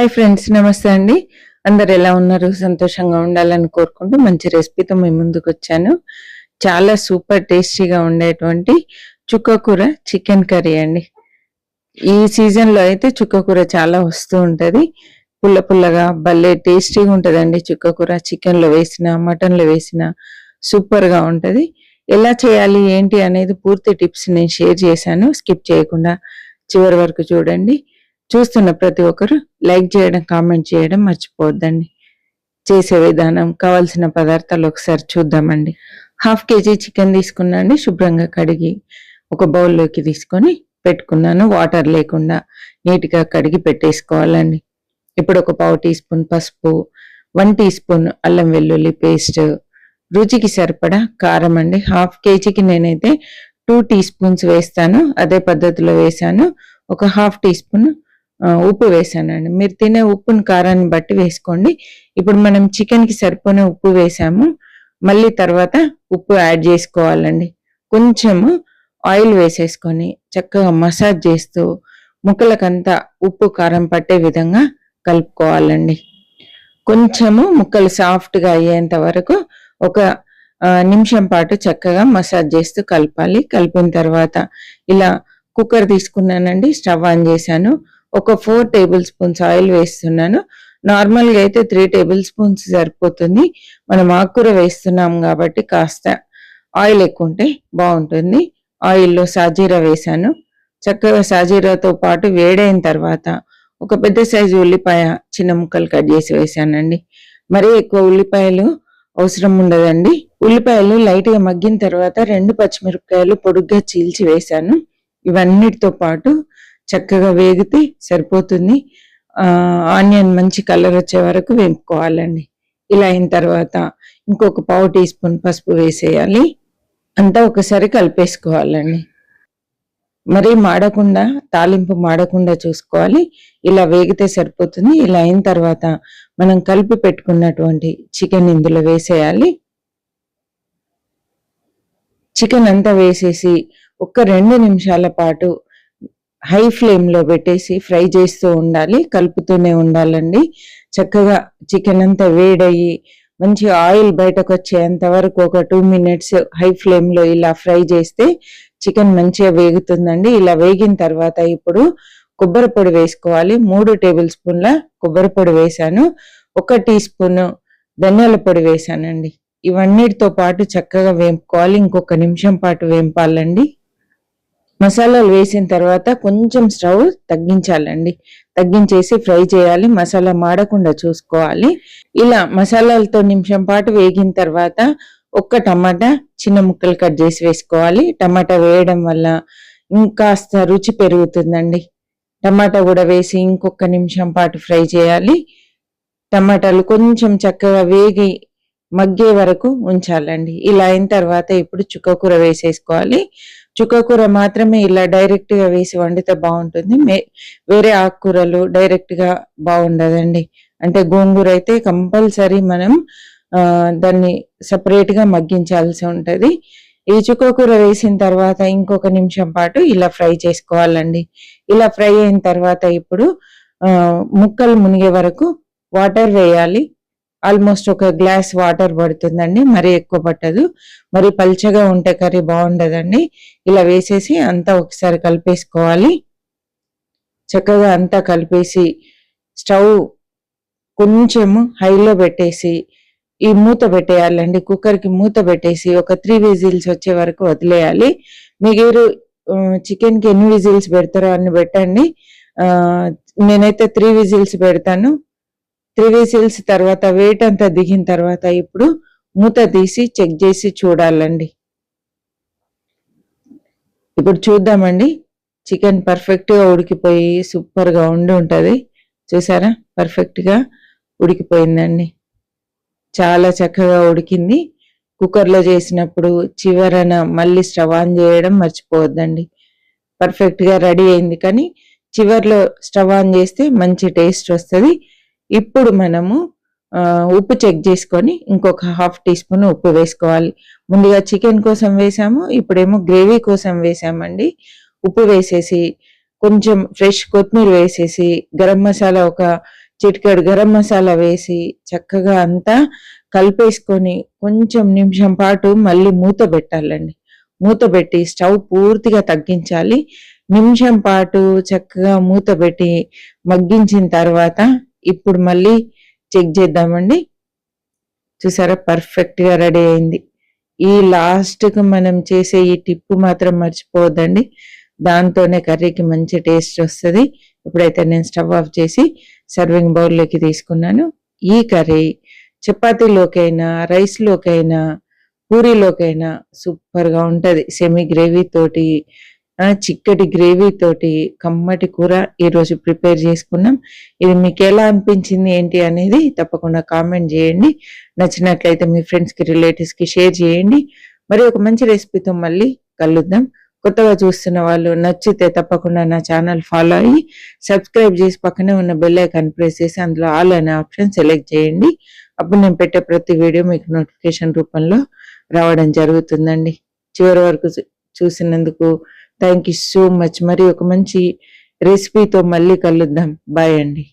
Hi friends నమస్తే అండి. అందరు ఎలా ఉన్నారు? సంతోషంగా ఉండాలని కోరుకుంటూ మంచి రెసిపీతో మేము ముందుకు వచ్చాను. చాలా సూపర్ టేస్టీగా ఉండేటువంటి చుక్కకూర చికెన్ కర్రీ అండి. ఈ సీజన్లో అయితే చుక్కకూర చాలా వస్తూ ఉంటుంది. పుల్ల పుల్లగా భలే టేస్టీగా ఉంటుందండి చుక్కకూర చికెన్లో వేసిన మటన్లో వేసిన సూపర్ ఎలా చేయాలి ఏంటి అనేది పూర్తి టిప్స్ నేను షేర్ చేశాను. స్కిప్ చేయకుండా చివరి వరకు చూడండి. చూస్తున్న ప్రతి ఒక్కరు లైక్ చేయడం కామెంట్ చేయడం మర్చిపోవద్దండి. చేసే విధానం కావాల్సిన పదార్థాలు ఒకసారి చూద్దామండి. హాఫ్ కేజీ చికెన్ తీసుకున్నాండి శుభ్రంగా కడిగి ఒక బౌల్లోకి తీసుకొని పెట్టుకున్నాను. వాటర్ లేకుండా నీట్గా కడిగి పెట్టేసుకోవాలండి. ఇప్పుడు ఒక పావు టీ స్పూన్ పసుపు వన్ టీ స్పూన్ అల్లం వెల్లుల్లి పేస్ట్. రుచికి సరిపడా కారం అండి. హాఫ్ కేజీకి నేనైతే టూ టీ స్పూన్స్ వేస్తాను. అదే పద్ధతిలో వేసాను ఒక హాఫ్ టీ స్పూన్ ఉప్పు వేసానండి. మీరు తినే ఉప్పుని కారాన్ని బట్టి వేసుకోండి. ఇప్పుడు మనం చికెన్కి సరిపోయిన ఉప్పు వేసాము. మళ్ళీ తర్వాత ఉప్పు యాడ్ చేసుకోవాలండి. కొంచెము ఆయిల్ వేసేసుకొని చక్కగా మసాజ్ చేస్తూ ముక్కలకంతా ఉప్పు కారం పట్టే విధంగా కలుపుకోవాలండి. కొంచెము ముక్కలు సాఫ్ట్గా అయ్యేంత వరకు ఒక నిమిషం పాటు చక్కగా మసాజ్ చేస్తూ కలపాలి. కలిపిన తర్వాత ఇలా కుక్కర్ తీసుకున్నానండి. స్టవ్ ఆన్ చేశాను. ఒక ఫోర్ టేబుల్ స్పూన్స్ ఆయిల్ వేస్తున్నాను. నార్మల్గా అయితే త్రీ టేబుల్ స్పూన్స్ సరిపోతుంది. మనం ఆకుకూర వేస్తున్నాం కాబట్టి కాస్త ఆయిల్ ఎక్కువ ఉంటే బాగుంటుంది. ఆయిల్లో సాజీరా వేశాను. చక్కగా సాజీరాతో పాటు వేడైన తర్వాత ఒక పెద్ద సైజు ఉల్లిపాయ చిన్న ముక్కలు కట్ చేసి వేశానండి. మరీ ఎక్కువ ఉల్లిపాయలు అవసరం ఉండదండి. ఉల్లిపాయలు లైట్గా మగ్గిన తర్వాత రెండు పచ్చిమిరపకాయలు పొడుగ్గా చీల్చి వేశాను. ఇవన్నిటితో పాటు చక్కగా వేగితే సరిపోతుంది. ఆనియన్ మంచి కలర్ వచ్చే వరకు వేపుకోవాలండి. ఇలా అయిన తర్వాత ఇంకొక పావు టీ స్పూన్ పసుపు వేసేయాలి. అంతా ఒకసారి కలిపేసుకోవాలండి. మరి మాడకుండా తాలింపు మాడకుండా చూసుకోవాలి. ఇలా వేగితే సరిపోతుంది. ఇలా అయిన తర్వాత మనం కలిపి పెట్టుకున్నటువంటి చికెన్ ఇందులో వేసేయాలి. చికెన్ అంతా వేసేసి ఒక రెండు నిమిషాల పాటు హై ఫ్లేమ్లో పెట్టేసి ఫ్రై చేస్తూ ఉండాలి కలుపుతూనే ఉండాలండి. చక్కగా చికెన్ అంతా వేడయ్యి మంచి ఆయిల్ బయటకు వచ్చేంత వరకు ఒక టూ మినిట్స్ హై ఫ్లేమ్లో ఇలా ఫ్రై చేస్తే చికెన్ మంచిగా వేగుతుందండి. ఇలా వేగిన తర్వాత ఇప్పుడు కొబ్బరి పొడి వేసుకోవాలి. మూడు టేబుల్ స్పూన్ల కొబ్బరి పొడి వేసాను ఒక టీ స్పూన్ ధనియాల పొడి వేసానండి ఇవన్నిటితో పాటు చక్కగా వేపుకోవాలి ఇంకొక నిమిషం పాటు వేపాలండి. మసాలాలు వేసిన తర్వాత కొంచెం స్టవ్ తగ్గించాలండి. తగ్గించేసి ఫ్రై చేయాలి మసాలా మాడకుండా చూసుకోవాలి. ఇలా మసాలాలతో నిమిషం పాటు వేగిన తర్వాత ఒక్క టమాటా చిన్న ముక్కలు కట్ చేసి వేసుకోవాలి. టమాటా వేయడం వల్ల ఇంకాస్త రుచి పెరుగుతుందండి. టమాటా కూడా వేసి ఇంకొక నిమిషం పాటు ఫ్రై చేయాలి. టమాటాలు కొంచెం చక్కగా వేగి మగ్గే వరకు ఉంచాలండి. ఇలా అయిన తర్వాత ఇప్పుడు చుక్కకూర వేసేసుకోవాలి. చుక్కకూర మాత్రమే ఇలా డైరెక్ట్గా వేసి వండితే బాగుంటుంది. మే- వేరే ఆకుకూరలు డైరెక్ట్గా బాగుండదండి. అంటే గోంగూర అయితే కంపల్సరీ మనం దాన్ని సపరేట్గా మగ్గించాల్సి ఉంటుంది. ఈ చుక్కకూర వేసిన తర్వాత ఇంకొక నిమిషం పాటు ఇలా ఫ్రై చేసుకోవాలండి. ఇలా ఫ్రై అయిన తర్వాత ఇప్పుడు ముక్కలు మునిగే వరకు వాటర్ వేయాలి. ఆల్మోస్ట్ ఒక గ్లాస్ వాటర్ పడుతుందండి మరీ ఎక్కువ పట్టదు. మరి పల్చగా ఉంటే కర్రీ బాగుండదండి. ఇలా వేసేసి అంతా ఒకసారి కలిపేసుకోవాలి. చక్కగా అంతా కలిపేసి స్టవ్ కొంచెము హైలో పెట్టేసి ఈ మూత పెట్టేయాలండి. కుక్కర్కి మూత పెట్టేసి ఒక త్రీ విజిల్స్ వచ్చే వరకు వదిలేయాలి. మీరు చికెన్కి ఎన్ని విజిల్స్ పెడతారో అన్ని పెట్టండి. నేనైతే త్రీ విజిల్స్ పెడతాను. త్రీ విజిల్స్ తర్వాత వెయిట్ అంతా దిగిన తర్వాత ఇప్పుడు మూత తీసి చెక్ చేసి చూడాలండి. ఇప్పుడు చూద్దామండి. చికెన్ పర్ఫెక్ట్గా ఉడికిపోయి సూపర్గా ఉండి ఉంటుంది. చూసారా? పర్ఫెక్ట్గా ఉడికిపోయిందండి. చాలా చక్కగా ఉడికింది. కుక్కర్లో చేసినప్పుడు చివరన మళ్ళీ స్టవ్ ఆన్ చేయడం మర్చిపోవద్దండి. పర్ఫెక్ట్గా రెడీ అయింది కానీ చివర్లో స్టవ్ ఆన్ చేస్తే మంచి టేస్ట్ వస్తుంది. ఇప్పుడు మనము ఉప్పు చెక్ చేసుకొని ఇంకొక హాఫ్ టీ స్పూన్ ఉప్పు వేసుకోవాలి. ముందుగా చికెన్ కోసం వేసాము ఇప్పుడేమో గ్రేవీ కోసం వేసామండి. ఉప్పు వేసేసి కొంచెం ఫ్రెష్ కొత్తిమీర వేసేసి గరం మసాలా ఒక చిటికెడు గరం మసాలా వేసి చక్కగా అంతా కలిపేసుకొని కొంచెం నిమిషం పాటు మళ్ళీ మూత పెట్టాలండి. మూత పెట్టి స్టవ్ పూర్తిగా తగ్గించాలి. నిమిషం పాటు చక్కగా మూత పెట్టి మగ్గించిన తర్వాత ఇప్పుడు మళ్ళీ చెక్ చేద్దామండి. చూసారా? పర్ఫెక్ట్గా రెడీ అయింది. ఈ లాస్ట్కి మనం చేసే ఈ టిప్ మాత్రం మర్చిపోవద్దండి. దాంతోనే కర్రీకి మంచి టేస్ట్ వస్తుంది. ఇప్పుడైతే నేను స్టవ్ ఆఫ్ చేసి సర్వింగ్ బౌల్లోకి తీసుకున్నాను. ఈ కర్రీ చపాతీలోకైనా రైస్లోకైనా పూరీలోకైనా సూపర్గా ఉంటుంది. సెమీ గ్రేవీ తోటి చిక్కటి గ్రేవీ తోటి కమ్మటి కూర ఈరోజు ప్రిపేర్ చేసుకున్నాం. ఇది మీకు ఎలా అనిపించింది ఏంటి అనేది తప్పకుండా కామెంట్ చేయండి. నచ్చినట్లయితే మీ ఫ్రెండ్స్కి రిలేటివ్స్కి షేర్ చేయండి. మరి ఒక మంచి రెసిపీతో మళ్ళీ కలుద్దాం. కొత్తగా చూస్తున్న వాళ్ళు నచ్చితే తప్పకుండా నా ఛానల్ ఫాలో అయ్యి సబ్స్క్రైబ్ చేసి పక్కనే ఉన్న బెల్ ఐకాన్ ప్రెస్ చేసి అందులో ఆల్ అనే ఆప్షన్ సెలెక్ట్ చేయండి. అప్పుడు నేను పెట్టే ప్రతి వీడియో మీకు నోటిఫికేషన్ రూపంలో రావడం జరుగుతుందండి. చివరి వరకు చూసినందుకు థ్యాంక్ యూ సో మచ్ మరి ఒక మంచి రెసిపీతో మళ్ళీ కలుద్దాం. బాయ్ అండి.